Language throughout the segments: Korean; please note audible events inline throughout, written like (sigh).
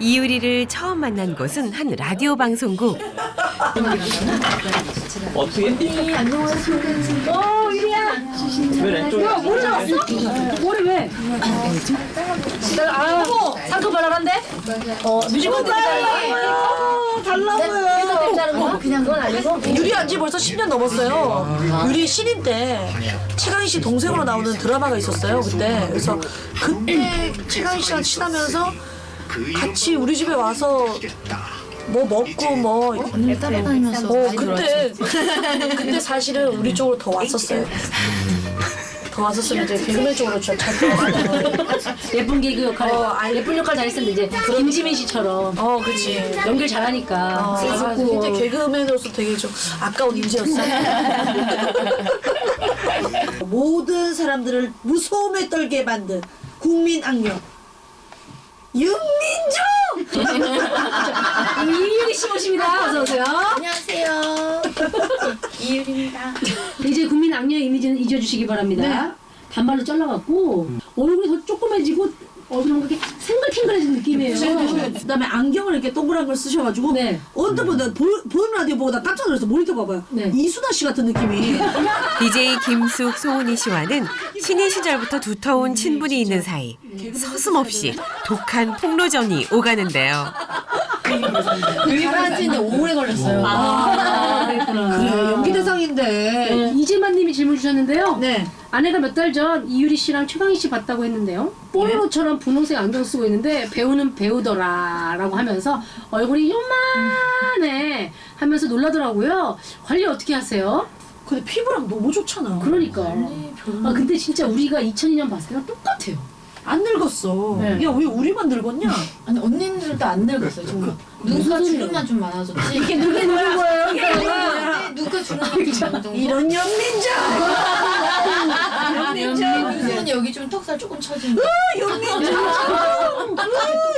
이유리를 처음 만난 곳은 한 라디오 방송국. 어떻게? 어, 유리야. 왜 왼쪽에? 야, 머리 잡았어? 머리 왜? 아, 상큼 발랄한데? 어, 뮤지컬 때 달라고요. 그냥 건 아니고. 유리 안지 벌써 10년 넘었어요. 유리 신인 때 최강희 씨 동생으로 나오는 드라마가 있었어요. 그때 그래서 그때 최강희 씨랑 친하면서 같이 우리 집에 와서 뭐 먹고 뭐 따라다니면서 어, 그때 그때 사실은 우리 쪽으로 더 왔었어요. 더 왔었으면 이제 개그맨 쪽으로 잘 들어갔어요. (laughs) 예쁜 개그 역할, 어, 아니, 예쁜 역할 잘했었는데 이제 김지민 씨처럼 어, 그치. 연결 잘하니까. 아, 그래갖고 진짜 개그맨으로서 되게 좀 아까운 인재였어요. (laughs) 모든 사람들을 무서움에 떨게 만든 국민 악령 윤민주 (laughs) 이유리 씨 모십니다. 어서 오세요. 안녕하세요. (laughs) 이유리입니다. 이제 국민 악녀 이미지는 잊어주시기 바랍니다. 단발로 잘라갖고 얼굴이 더 조그매지고 뭔가 이렇게 생글탱글해진 느낌이에요. 그다음에 안경을 이렇게 동그란 걸 쓰셔가지고 네. 언뜻 보다 보이는 라디오 보고 나 깜짝 놀라서 모니터 봐봐요 네. 이수나 씨 같은 느낌이 (laughs) DJ 김숙, 소은이 씨와는 신인 시절부터 두터운 친분이 있는 사이 서슴없이 독한 폭로전이 오가는데요. 유리한테는 오래 걸렸어요. 아, 그랬구나. 그래 연기 대상인데 네, 이재만님이 질문 주셨는데요. 네 아내가 몇 달 전 이유리 씨랑 최강희 씨 봤다고 했는데요. 뽀로로처럼 분홍색 안경 쓰고 있는데 배우는 배우더라라고 하면서 얼굴이 요만해 하면서 놀라더라고요. 관리 어떻게 하세요? 근데 피부랑 너무 좋잖아 그러니까. 아 근데 진짜 우리가 2002년 봤을 때랑 똑같아요. 안 늙었어 네. 야 왜 우리만 늙었냐 아니 언니들도 안 늙었어요. 정말. 누가 주름만 좀 많아졌지. 이게 누가 늙은 거예요? 네, 누가 주름만 좀. 이런 연민 주 윤수는 여기 좀 턱살 조금 처진 거. 연민주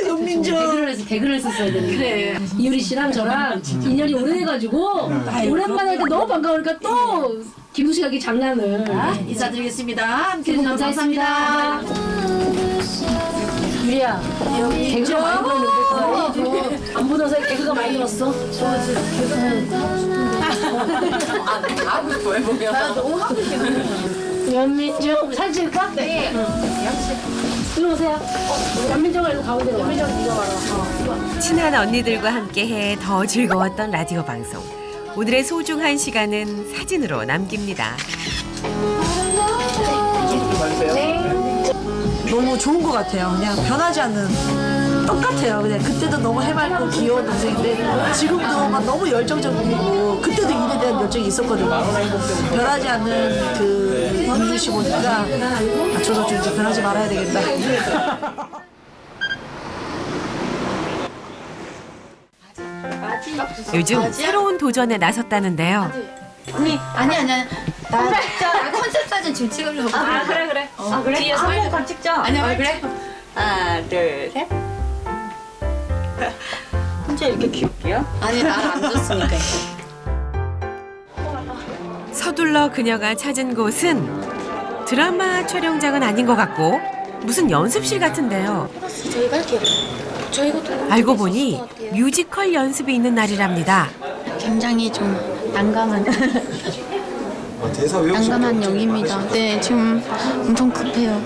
으, 연민주 개그를 해서 개그를 했었어야 되는데. 이유리 씨랑 저랑 인연이 오래돼가지고 오랜만에 할때 너무 반가우니까 또 김수식하게 장난을. 인사드리겠습니다. 함께 해주셔서 감사했습니다. 유리야, 개그가 많이 늘었는데 안 보던 사이 개그가 많이 늘었어. 연민정 사진 찍을까? 네. 일로 오세요. 연민정아 일로 가운데로 와. 연민정 네가 와라. 친한 언니들과 함께해 더 즐거웠던 라디오 방송. 오늘의 소중한 시간은 사진으로 남깁니다. 너무 좋은 것 같아요. 그냥 변하지 않는 똑같아요. 그냥 그때도 너무 해맑고 귀여운 동생인데 지금도 막 너무 열정적이고 그때도 일에 대한 열정이 있었거든요. 변하지 않는 그 민주 씨 보니까 아, 저도 좀 이제 변하지 말아야 되겠다. 요즘 새로운 도전에 나섰다는데요. 아니 아니 아니. 나, 나 컨셉 사진 지금 찍으려고. 아 그래 그래. 아 그래. 뒤에서 한 번만 찍자. 아니야 아, 그래. 하나, 둘, 셋. 혼자 이렇게 귀엽게요? 아니 나안 줬으니까. 서둘러 그녀가 찾은 곳은 드라마 촬영장은 아닌 것 같고 무슨 연습실 같은데요. 저희가 이것도 알고 보니 뮤지컬 연습이 있는 날이랍니다. 굉장히 좀 난감한 난감한 영입니다. 네 지금 엄청 급해요.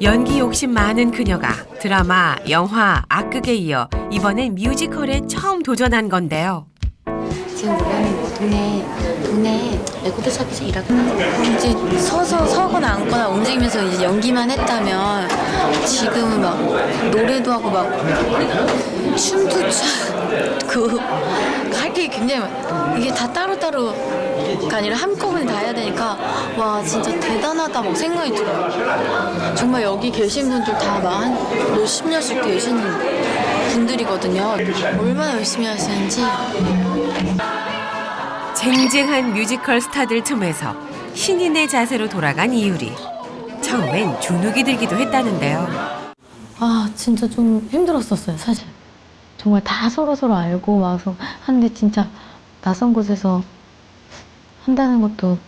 연기 욕심 많은 그녀가 드라마, 영화, 악극에 이어 이번엔 뮤지컬에 처음 도전한 건데요. 지금 원래는 뭐 동네 동네 레코드샵에서 일하고 이제 서서 서거나 앉거나 움직이면서 이제 연기만 했다면 지금은 막 노래도 하고 막 춤도 추그할 게 굉장히 많 이게 다 따로따로 가 아니라 한꺼번에 다 해야 되니까 와 진짜 대단하다 막 생각이 들어요 정말 여기 계신 분들 다한 몇십 년씩 계신 분들이거든요 얼마나 열심히 하시는지 쟁쟁한 뮤지컬 스타들 틈에서 신인의 자세로 돌아간 이유리. 처음엔 주눅이 들기도 했다는데요. 아 진짜 좀 힘들었었어요 사실 정말 다 서로 서로 알고 와서 하는데 진짜 낯선 곳에서 한다는 것도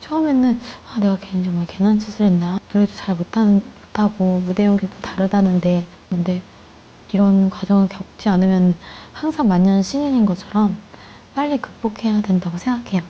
처음에는 아 내가 괜히 정말 괜한 짓을 했나? 그래도 잘 못하는, 못하고 무대 연기도 다르다는데 근데 이런 과정을 겪지 않으면 항상 만년 신인인 것처럼 빨리 극복해야 된다고 생각해요.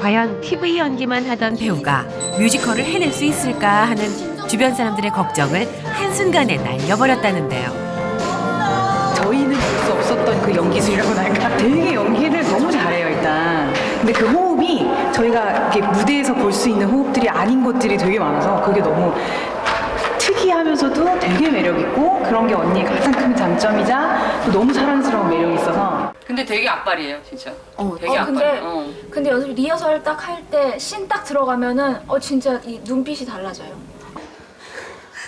과연 TV 연기만 하던 배우가 뮤지컬을 해낼 수 있을까 하는 주변 사람들의 걱정을 한순간에 날려버렸다는데요. 저희는 볼 수 없었던 그 연기술이라고나 할까? 되게 연기를 너무 잘해요, 일단. 근데 그 호흡이 저희가 이렇게 무대에서 볼 수 있는 호흡들이 아닌 것들이 되게 많아서 그게 너무 특이하면서도 되게 매력 있고 그런 게 언니의 가장 큰 장점이자 또 너무 사랑스러운 매력이 있어서. 근데 되게 악발이에요, 진짜. 어, 되게 어, 근데- 악발이에요. 어. 근데 연습 리허설 딱 할때씬딱 들어가면은 어 진짜 이 눈빛이 달라져요. (sighs)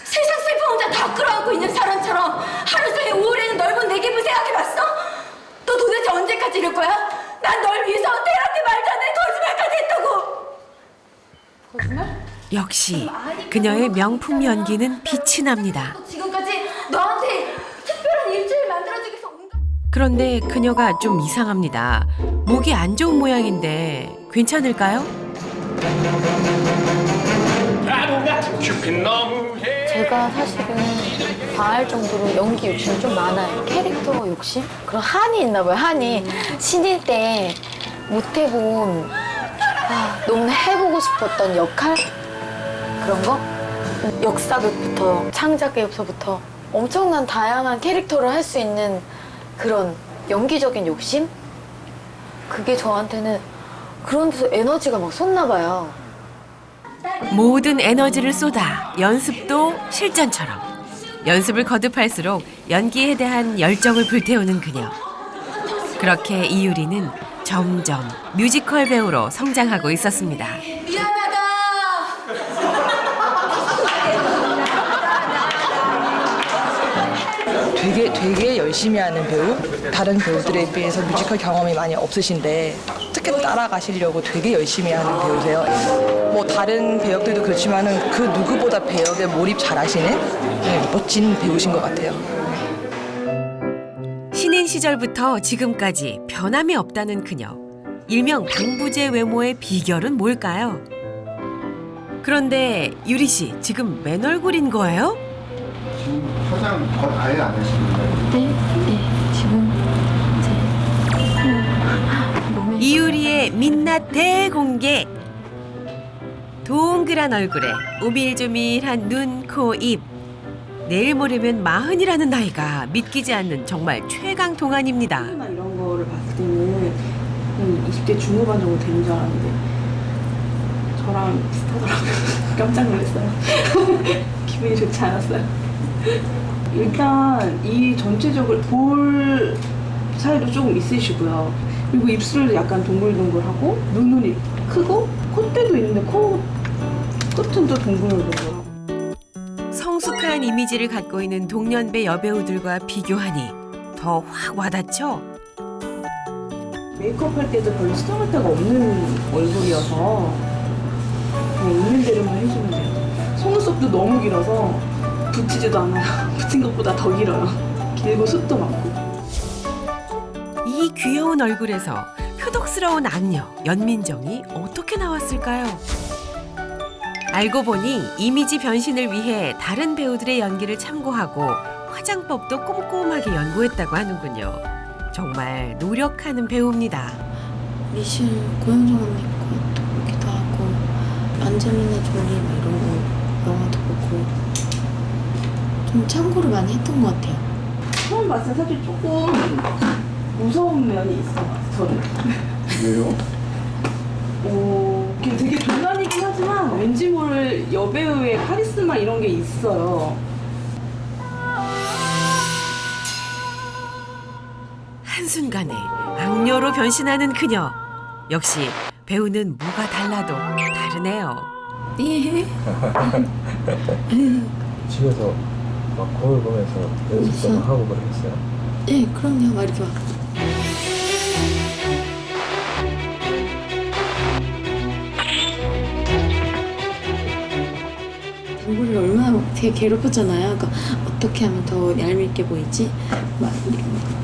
세상 슬픔 혼자 다 끌어안고 있는 사람처럼 하루 종일 우울해는 넓은 내 기분 생각해봤어? 너 도대체 언제까지 이럴 거야? 난 널 위해서 대한테 말도 안 되는 거짓말까지 했다고! 역시 그녀의 명품 연기는 빛이 납니다. 지금까지 너한테 특별한 일주일 만들어주기 위해서 온갖 그런데 그녀가 좀 이상합니다. 목이 안 좋은 모양인데 괜찮을까요? 제가 사실은 과할 정도로 연기 욕심이 좀 많아요. 캐릭터 욕심? 그런 한이 있나 봐요, 한이. 신인 때 못해본, 아, 너무 해보고 싶었던 역할? 그런 거? 역사극부터 창작에서부터 엄청난 다양한 캐릭터를 할 수 있는 그런 연기적인 욕심? 그게 저한테는 그런 데서 에너지가 막 솟나 봐요. 모든 에너지를 쏟아 연습도 실전처럼 연습을 거듭할수록 연기에 대한 열정을 불태우는 그녀. 그렇게 이유리는 점점 뮤지컬 배우로 성장하고 있었습니다. 미안 되게 되게 열심히 하는 배우 다른 배우들에 비해서 뮤지컬 경험이 많이 없으신데 어떻게 따라가시려고 되게 열심히 하는 배우세요. 뭐 다른 배역들도 그렇지만은 그 누구보다 배역에 몰입 잘하시는 네, 멋진 배우신 것 같아요. 신인 시절부터 지금까지 변함이 없다는 그녀. 일명 방부제 외모의 비결은 뭘까요? 그런데 유리 씨 지금 맨 얼굴인 거예요? 지금 화장 덧 아예 안 하시는가요? 네, 네, 지금 이제 몸에 이유리의 민낯 대공개. 동그란 얼굴에 오밀조밀한 눈, 코, 입. 내일 모레면 마흔이라는 나이가 믿기지 않는 정말 최강 동안입니다. 나 이런 거를 봤을 때는 한 20대 중후반 정도 되는 줄 알았는데 저랑 비슷하더라고요. (laughs) 깜짝 놀랐어요. (laughs) 기분이 좋지 않았어요. 일단 이 전체적으로 볼 살도 조금 있으시고요. 그리고 입술도 약간 동글동글하고 눈눈이 크고 콧대도 있는데 코 끝은 또 동글동글하고 성숙한 이미지를 갖고 있는 동년배 여배우들과 비교하니 더 확 와닿죠? 메이크업 할 때도 별로 수정할 데가 없는 얼굴이어서 그냥 있는 대로만 해주면 돼요. 속눈썹도 너무 길어서 붙이지도 않아요. 붙인 것보다 더 길어요. 길고 숱도 많고. 이 귀여운 얼굴에서 표독스러운 악녀 연민정이 어떻게 나왔을까요? 알고 보니 이미지 변신을 위해 다른 배우들의 연기를 참고하고 화장법도 꼼꼼하게 연구했다고 하는군요. 정말 노력하는 배우입니다. 미실 고영정 언니 것도 보기도 하고 안젤리나 졸리 막 이런 거 영화도 보고 좀 참고를 많이 했던 것 같아요. 처음 봤을 때 사실 조금 무서운 면이 있어, 저는. 왜요? 어, 이게 되게 동안이긴 하지만 왠지 모를 여배우의 카리스마 이런 게 있어요. 한순간에 악녀로 변신하는 그녀. 역시 배우는 뭐가 달라도 다르네요. 예. (laughs) 집에서 막 거울 보면서 연습도 막 하고 그러겠어요? 예, 그럼요. 막 이렇게 막 얼굴을 얼마나 되게 괴롭혔잖아요. 그러니까 어떻게 하면 더 얄밉게 보이지? 막 이런 거.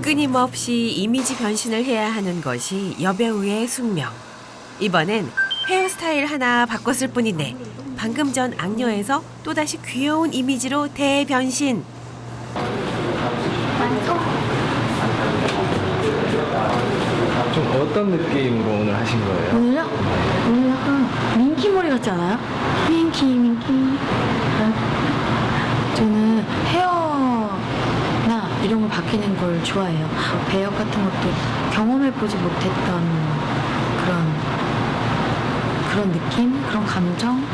끊임없이 이미지 변신을 해야 하는 것이 여배우의 숙명. 이번엔 헤어스타일 하나 바꿨을 뿐인데 방금 전 악녀에서 또다시 귀여운 이미지로 대변신. 좀 어떤 느낌으로 오늘 하신 거예요? 오늘요? 오늘 약간 민키 머리 같지 않아요? 민키 민키 네. 저는 헤어나 이런 걸 바뀌는 걸 좋아해요 배역 같은 것도 경험해 보지 못했던 그런 그런 느낌, 그런 감정 네,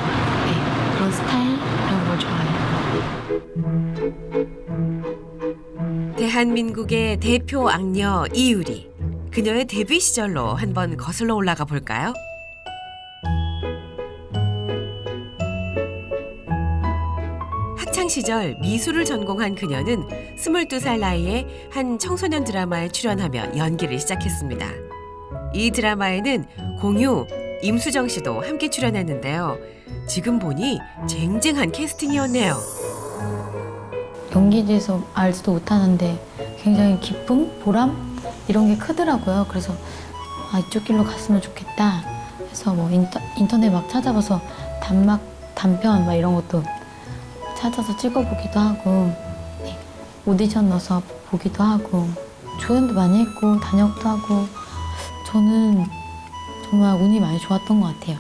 그런 스타일 이런 걸 좋아해요 대한민국의 대표 악녀 이유리. 그녀의 데뷔 시절로 한번 거슬러 올라가 볼까요? 학창 시절 미술을 전공한 그녀는 22살 나이에 한 청소년 드라마에 출연하며 연기를 시작했습니다. 이 드라마에는 공유, 임수정 씨도 함께 출연했는데요. 지금 보니 쟁쟁한 캐스팅이었네요. 연기에 대해서 알지도 못하는데 굉장히 기쁨, 보람 이런 게 크더라고요. 그래서 아 이쪽 길로 갔으면 좋겠다. 해서 뭐 인터, 인터넷 막 찾아봐서 단막 단편 막 이런 것도 찾아서 찍어보기도 하고 네, 오디션 넣어서 보기도 하고 조연도 많이 했고 단역도 하고 저는 정말 운이 많이 좋았던 것 같아요.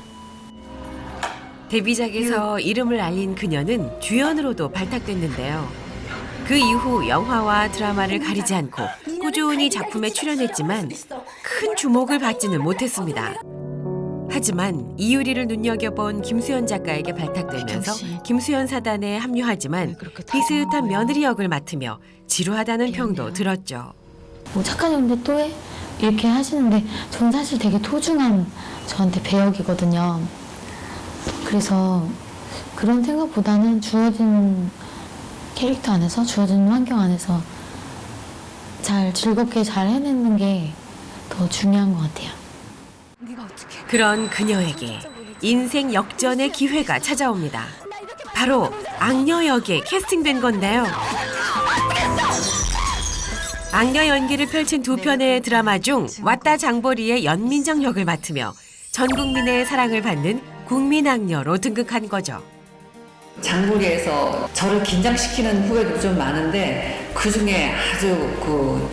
데뷔작에서 이름을 알린 그녀는 주연으로도 발탁됐는데요. 그 이후 영화와 드라마를 가리지 않고 꾸준히 작품에 출연했지만 큰 주목을 받지는 못했습니다. 하지만 이유리를 눈여겨본 김수현 작가에게 발탁되면서 김수현 사단에 합류하지만 비슷한 며느리 역을 맡으며 지루하다는 평도 들었죠. 뭐 착한 연대 또 해? 이렇게 하시는데 전 사실 되게 소중한 저한테 배역이거든요. 그래서 그런 생각보다는 주어진 캐릭터 안에서 주어진 환경 안에서 잘 즐겁게 잘 해내는 게 더 중요한 것 같아요. 그런 그녀에게 인생 역전의 기회가 찾아옵니다. 바로 악녀 역에 캐스팅된 건데요. 악녀 연기를 펼친 두 편의 드라마 중 왔다 장보리의 연민정 역을 맡으며 전 국민의 사랑을 받는 국민 악녀로 등극한 거죠. 장보리에서 저를 긴장시키는 후배도 좀 많은데 그 중에 아주 그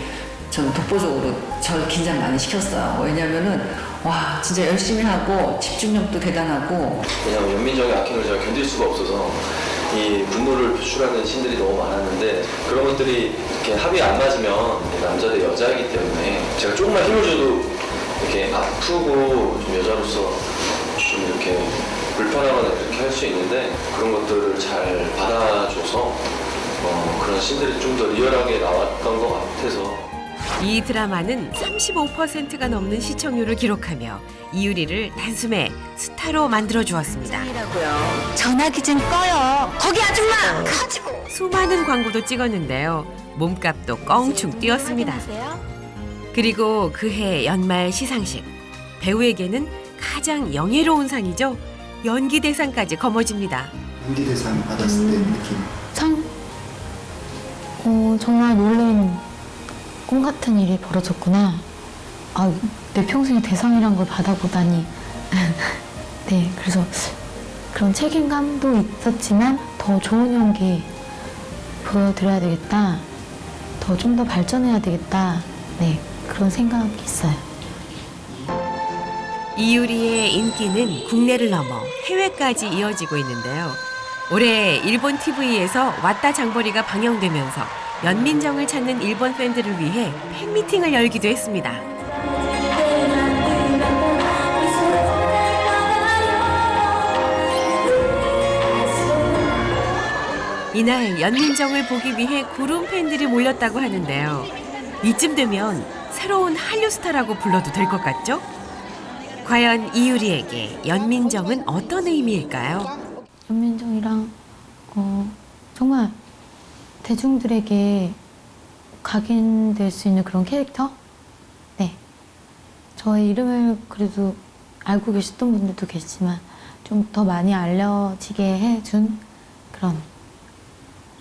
저는 독보적으로 저를 긴장 많이 시켰어요. 왜냐면은 와 진짜 열심히 하고 집중력도 대단하고 왜냐면 연민정의 악행을 제가 견딜 수가 없어서 이 분노를 표출하는 신들이 너무 많았는데 그런 것들이 이렇게 합이 안 맞으면 남자 대 여자이기 때문에 제가 조금만 힘을 줘도 이렇게 아프고 좀 여자로서 좀 이렇게 불편하거나 이렇게 할 수 있는데 그런 것들을 잘 받아줘서 어, 그런 신들이 좀 더 리얼하게 나왔던 것 같아서 이 드라마는 35%가 넘는 시청률을 기록하며 이유리를 단숨에 스타로 만들어 주었습니다. 전화기 좀 꺼요. 거기 아줌마 가지고. 수많은 광고도 찍었는데요. 몸값도 껑충 뛰었습니다. 그리고 그해 연말 시상식. 배우에게는 가장 영예로운 상이죠. 연기 대상까지 거머집니다. 연기 대상 받았을 때 느낌 참, 어, 정말 놀라운 꿈 같은 일이 벌어졌구나. 아, 내 평생에 대상이란 걸 받아보다니. (laughs) 네, 그래서 그런 책임감도 있었지만 더 좋은 연기 보여드려야 되겠다. 더 좀 더 발전해야 되겠다. 네, 그런 생각이 있어요. 이유리의 인기는 국내를 넘어 해외까지 이어지고 있는데요. 올해 일본 TV에서 왔다 장보리가 방영되면서 연민정을 찾는 일본 팬들을 위해 팬미팅을 열기도 했습니다. 이날 연민정을 보기 위해 구름 팬들이 몰렸다고 하는데요. 이쯤 되면 새로운 한류 스타라고 불러도 될 것 같죠? 과연 이유리에게 연민정은 어떤 의미일까요? 연민정이랑 어, 정말 대중들에게 각인될 수 있는 그런 캐릭터? 네. 저의 이름을 그래도 알고 계셨던 분들도 계시지만 좀 더 많이 알려지게 해준 그런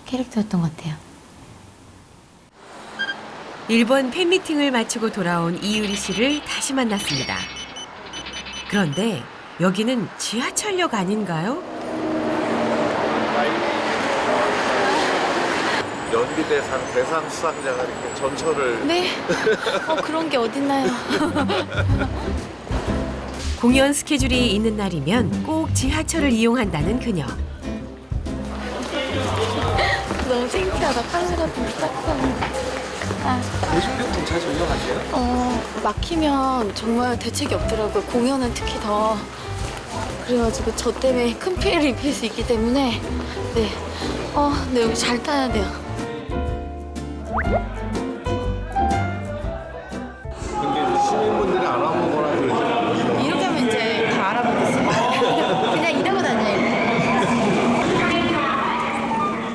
캐릭터였던 것 같아요. 일본 팬미팅을 마치고 돌아온 이유리 씨를 다시 만났습니다. 그런데 여기는 지하철역 아닌가요? 연기 대상 대상 수상자가 이렇게 전철을 네. 어, 그런 게 어딨나요? (laughs) 공연 스케줄이 있는 날이면 꼭 지하철을 이용한다는 그녀. 너무 창피하다. 카메라 보고 딱 아, 대중교통 자주 이용하세요? 어, 막히면 정말 대책이 없더라고요. 공연은 특히 더. 그래가지고 저 때문에 큰 피해를 입힐 수 있기 때문에 네. 어, 네, 여기 잘 타야 돼요. 근데 시민분들이 안 와보거나 그러지 이렇게 하면 이제 다 알아보겠어요. (laughs) 그냥 이러고 다녀요.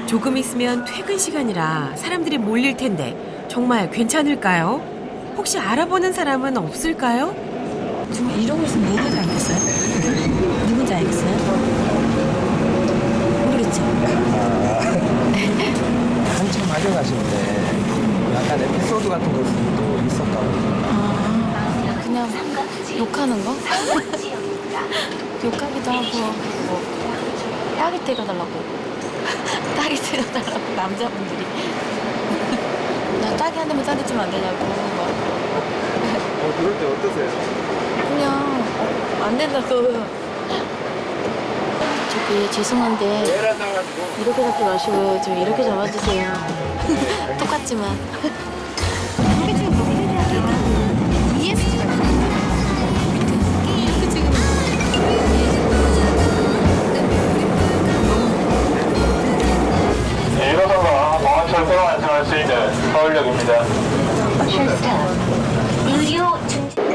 조금 있으면 퇴근 시간이라 사람들이 몰릴 텐데 정말 괜찮을까요? 혹시 알아보는 사람은 없을까요? 지금 이러고 있으면 모르지 않겠어요? 누군지 알겠어요? 모르겠죠? (laughs) 한참 하려가시는데 약간 에피소드 같은 것도 있었다고 아, 그냥 욕하는 거? (laughs) 욕하기도 하고 뭐 따기 때려달라고. (laughs) 따기 때려달라고 남자분들이. (laughs) 나 따기 한 대만 따대주면 안 되냐고 막. 어, 그럴 때 어떠세요? 그냥 어, 안 된다고 저기 죄송한데 이렇게 잡지 마시고 좀 이렇게 잡아주세요 (laughs) 똑같지만 이렇게 네, 1호선과 공항철도로 안전할 수 있는 서울역입니다.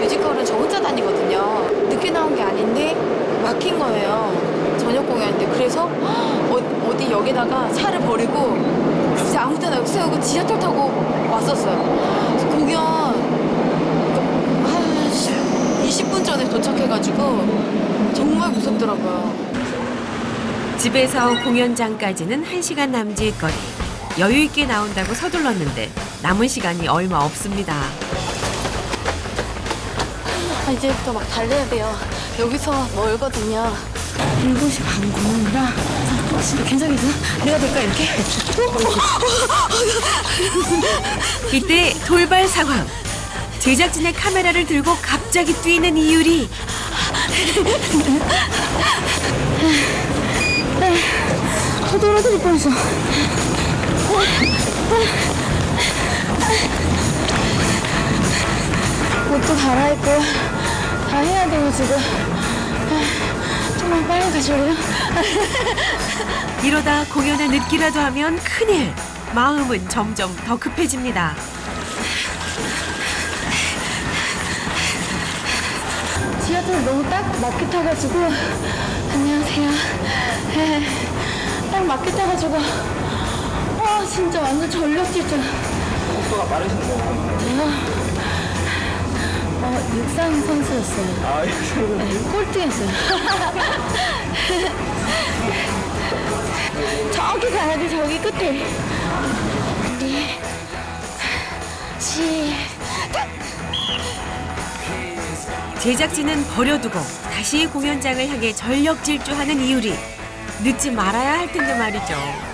뮤지컬은 저 혼자 다니거든요. 늦게 나온 게 아닌데 막힌 거예요. 저녁 공연인데 그래서 어, 어디 여기다가 차를 버리고 진짜 아무 데나 세우고 지하철 타고 왔었어요. 그래서 공연 한 20분 전에 도착해가지고 정말 무섭더라고요. 집에서 공연장까지는 1시간 남짓 거리. 여유 있게 나온다고 서둘렀는데 남은 시간이 얼마 없습니다. 아, 이제부터 막 달려야 돼요. 여기서 멀거든요. 7시 반 공연이라 아, 괜찮겠어요? 내가 될까 이렇게? (laughs) 이때 돌발 상황. 제작진의 카메라를 들고 갑자기 뛰는 이유리. 저 떨어질 뻔했어. 옷도 갈아입고 다 해야 되고 지금 좀만 빨리 가실래요? (laughs) 이러다 공연을 늦기라도 하면 큰일. 마음은 점점 더 급해집니다. 지하철 너무 딱 맞게 타가지고 안녕하세요. 네, 딱 맞게 타가지고 와 진짜 완전 전력 질주. 속도가 빠르신가요? 어, 육상 선수였어요. 아, 육상 네, 꼴등했어요. (laughs) 저기 가야 돼, 저기 끝에. 네. 시. 제작진은 버려두고 다시 공연장을 향해 전력 질주하는 이유리. 늦지 말아야 할 텐데 말이죠.